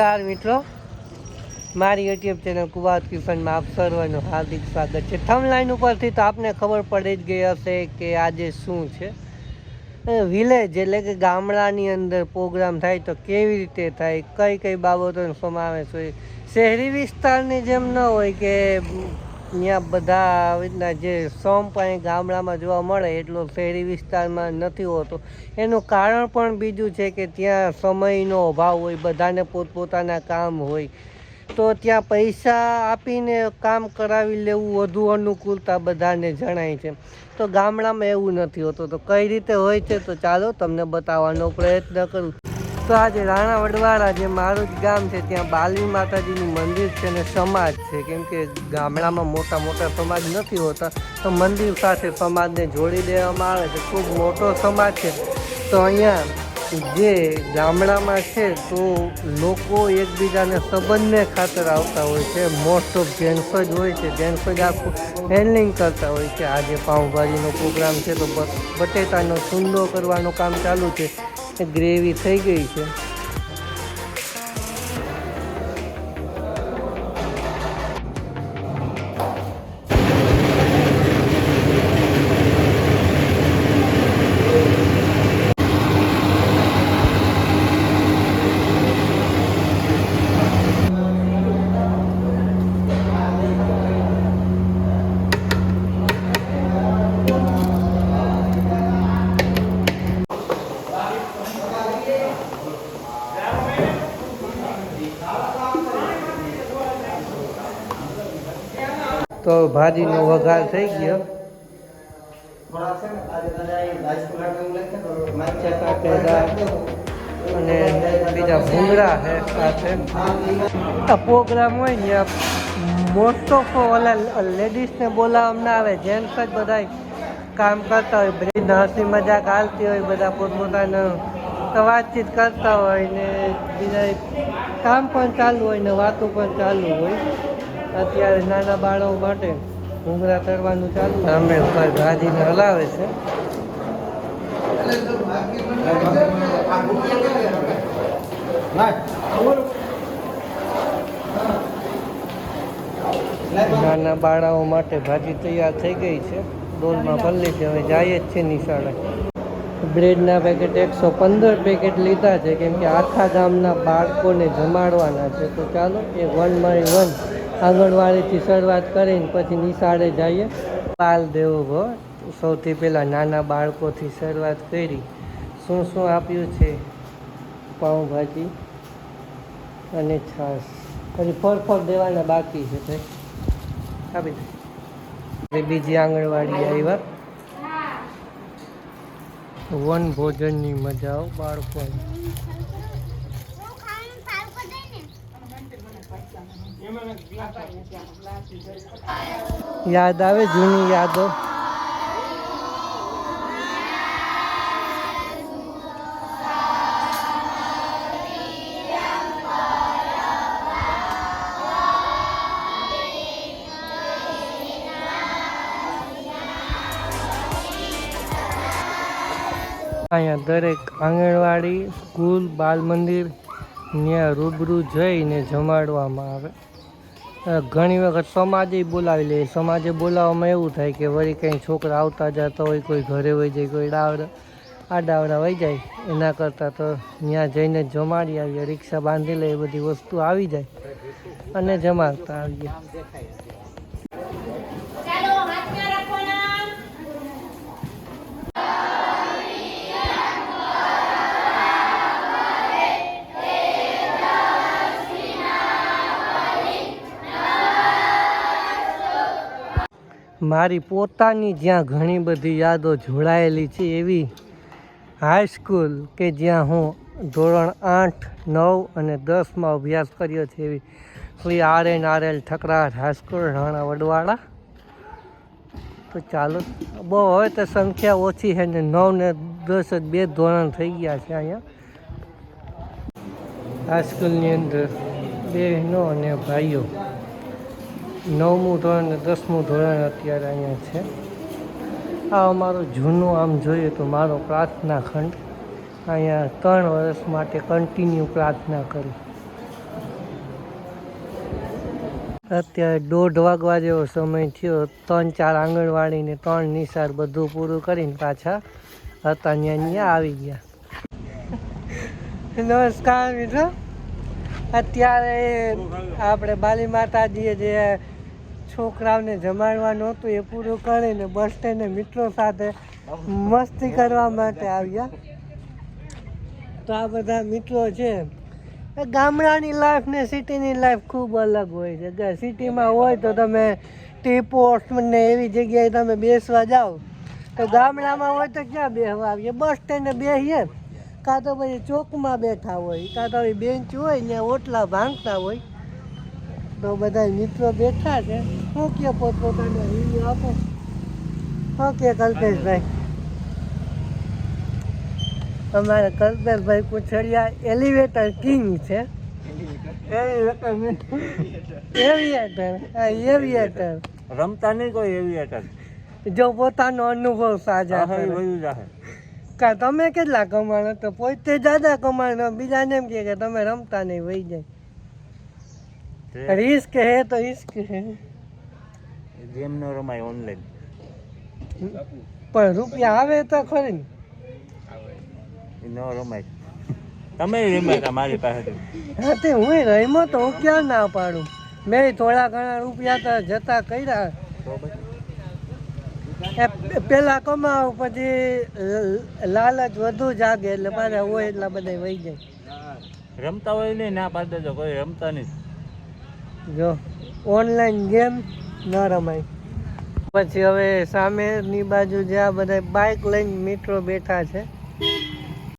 નમસ્કાર મિત્રો. મારી યુટ્યુબ ચેનલ કુવાત કિશનમાં આપ સર્વનું હાર્દિક સ્વાગત છે. થમલાઈન ઉપરથી તો આપને ખબર પડી જ ગઈ હશે કે આજે શું છે. વિલેજ એટલે કે ગામડાની અંદર પ્રોગ્રામ થાય તો કેવી રીતે થાય, કઈ કઈ બાબતોનો સમાવેશ હોય, શહેરી વિસ્તારની જેમ ન હોય કે ત્યાં બધા આવી રીતના જે અહીં ગામડામાં જોવા મળે એટલો શહેરી વિસ્તારમાં નથી હોતો. એનું કારણ પણ બીજું છે કે ત્યાં સમયનો અભાવ હોય, બધાને પોતપોતાના કામ હોય. તો ત્યાં પૈસા આપીને કામ કરાવી લેવું વધુ અનુકૂળતા બધાને જણાય છે. તો ગામડામાં એવું નથી હોતું. તો કઈ રીતે હોય છે તો ચાલો તમને બતાવવાનો પ્રયત્ન કરું. તો આજે રાણા વડવાળા જે મારું જ ગામ છે, ત્યાં બાલવી માતાજીનું મંદિર છે અને સમાજ છે. કેમ કે ગામડામાં મોટા મોટા સમાજ નથી હોતા, તો મંદિર સાથે સમાજને જોડી દેવામાં આવે છે. ખૂબ મોટો સમાજ છે. તો અહીંયા જે ગામડામાં છે, તો લોકો એકબીજાને સંબંધને ખાતર આવતા હોય છે. મોસ્ટ ઓફ જેન્ટ્સ જ હોય છે. જેન્ટ્સ જ આખું હેન્ડલિંગ કરતા હોય છે. આજે પાઉંભાજીનો પ્રોગ્રામ છે, તો બટેટાનો સુંદો કરવાનું કામ ચાલુ છે. ગ્રેવી થઈ ગઈ છે. તો ભાજીનો વઘાર થઈ ગયો. અને બીજા ભૂંગળા છે સાથે. આ પ્રોગ્રામ હોય ને મોસ્ટ ઓફ ઓલા લેડીઝને બોલાવવામાં આવે જેન્ટ્સ જ બધા કામ કરતા હોય, બધી હસી મજાક હાલતી હોય, બધા પોતપોતાનું વાતચીત કરતા હોય ને, બીજા કામ પણ ચાલુ હોય ને, વાતો પણ ચાલુ હોય. અત્યારે નાના બાળકો માટે ઘૂંઘરા તરવાનું ચાલુ અમે ઉપર ભાજીને હલાવે છે. નાના બાળાઓ માટે ભાજી તૈયાર થઈ ગઈ છે. ડોલમાં ભલે છે. હવે જાય જ છે નિશાળે. બ્રેડના પેકેટ એકસો પંદર પેકેટ લીધા છે. કેમ કે આખા ગામના બાળકોને જમાડવાના છે. તો ચાલો, એ વન બાય વન આંગણવાડીથી શરૂઆત કરીને પછી નિશાળે જઈએ. પાલ દેવો ભો, સૌથી પહેલાં નાના બાળકોથી શરૂઆત કરી શું શું આપ્યું છે? પાઉંભાજી અને છાશ. પછી ફરફર દેવાના બાકી છે ભાઈ આપી દે બીજી આંગણવાડી આવ્યા વન ભોજનની મજા આવો બાળકોને. યાદ આવે જૂની યાદો? અહીંયા દરેક આંગણવાડી, સ્કૂલ બાલ મંદિર ત્યાં રૂબરૂ જઈને જમાડવામાં આવે. ઘણી વખત સમાજે બોલાવી લે. સમાજે બોલાવવામાં એવું થાય કે વળી કંઈ છોકરા આવતા જતા હોય, કોઈ ઘરે વહી જાય, કોઈ ડાવડા આડાવડા વહી જાય. એના કરતાં તો ત્યાં જઈને જમાડી આવીએ, રિક્ષા બાંધી લે, એ બધી વસ્તુ આવી જાય અને જમાડતા આવીએ. મારી પોતાની જ્યાં ઘણી બધી યાદો જોડાયેલી છે એવી હાઈસ્કૂલ કે જ્યાં હું ધોરણ આઠ, નવ અને દસમાં અભ્યાસ કર્યો છે એવી Shri R N R L Thakrat high school Rana Vadvala તો ચાલો, બહુ હવે તો સંખ્યા ઓછી છે ને નવ ને દસ જ બે ધોરણ થઈ ગયા છે અહીંયા. હાઈસ્કૂલની અંદર બહેનો અને ભાઈઓ નવમું ધોરણ અને દસમું ધોરણ અત્યારે અહીંયા છે. આ અમારો જૂનું, આમ જોઈએ તો મારો પ્રાર્થના ખંડ. અહીંયા ત્રણ વર્ષ માટે કન્ટિન્યુ પ્રાર્થના કરી. અત્યારે દોઢ વાગવા જેવો સમય થયો. ત્રણ, ચાર આંગણવાડીને ત્રણ નિશાળ બધું પૂરું કરીને પાછા હતા ત્યાં આવી ગયા. નમસ્કાર મિત્રો. અત્યારે આપણે બાલી માતાજીએ જે છોકરાઓને જમાડવાનું હતું એ પૂરું કરીને બસ સ્ટેન્ડે મિત્રો સાથે મસ્તી કરવા માટે આવ્યા. તો આ બધા મિત્રો છે. ગામડાની લાઈફ ને સિટીની લાઈફ ખૂબ અલગ હોય છે. કે સિટીમાં હોય તો તમે ટી પોસ્ટ ને એવી જગ્યાએ તમે બેસવા જાઓ. તો ગામડામાં હોય તો ક્યાં બેસવા આવીએ? બસ સ્ટેન્ડે બેસીએ કાં તો પછી ચોકમાં બેઠા હોય. કાં તો બેન્ચ હોય ને ઓટલા ભાંગતા હોય. તો બધા મિત્રો બેઠા છે. શું કે પોતપોતાના રિવ્યુ આપો? શું કે કલ્પેશભાઈ? અમારા કલ્પેશભાઈ કુછડિયા એલિવેટર કિંગ છે. એવિએટર એવિએટર રમતા નહીં કોઈ એવિએટર જો પોતાનો અનુભવ સાજા કા તમે કેટલા કમાણો તો પોતે જાદા કમાણો બીજાને એમ કે તમે રમતા નહીં વહી જાય. રિસ્ક હે તો રિસ્ક હે ગેમ નો રમાય ઓનલાઈન પણ રૂપિયા આવે તો ખરી ને નો રમાય તમે રમ્યા તા મારી પાસે હા તે હું રમ્યો તો હું ક્યાં ના પાડું? મેં થોડા ઘણા રૂપિયા તો જતા કર્યા. પેલા કમાવું પછી લાલચ વધુ જાગે એટલે પાછા હોય એટલા બધા વહી જાય. રમતા હોય નહીં ના પાડી તો કોઈ રમતા નહીં. જો ઓનલાઈન ગેમ ન રમાય. પછી હવે સામેની બાજુ જ્યાં બધા બાઇક લઈને મિત્રો બેઠા છે.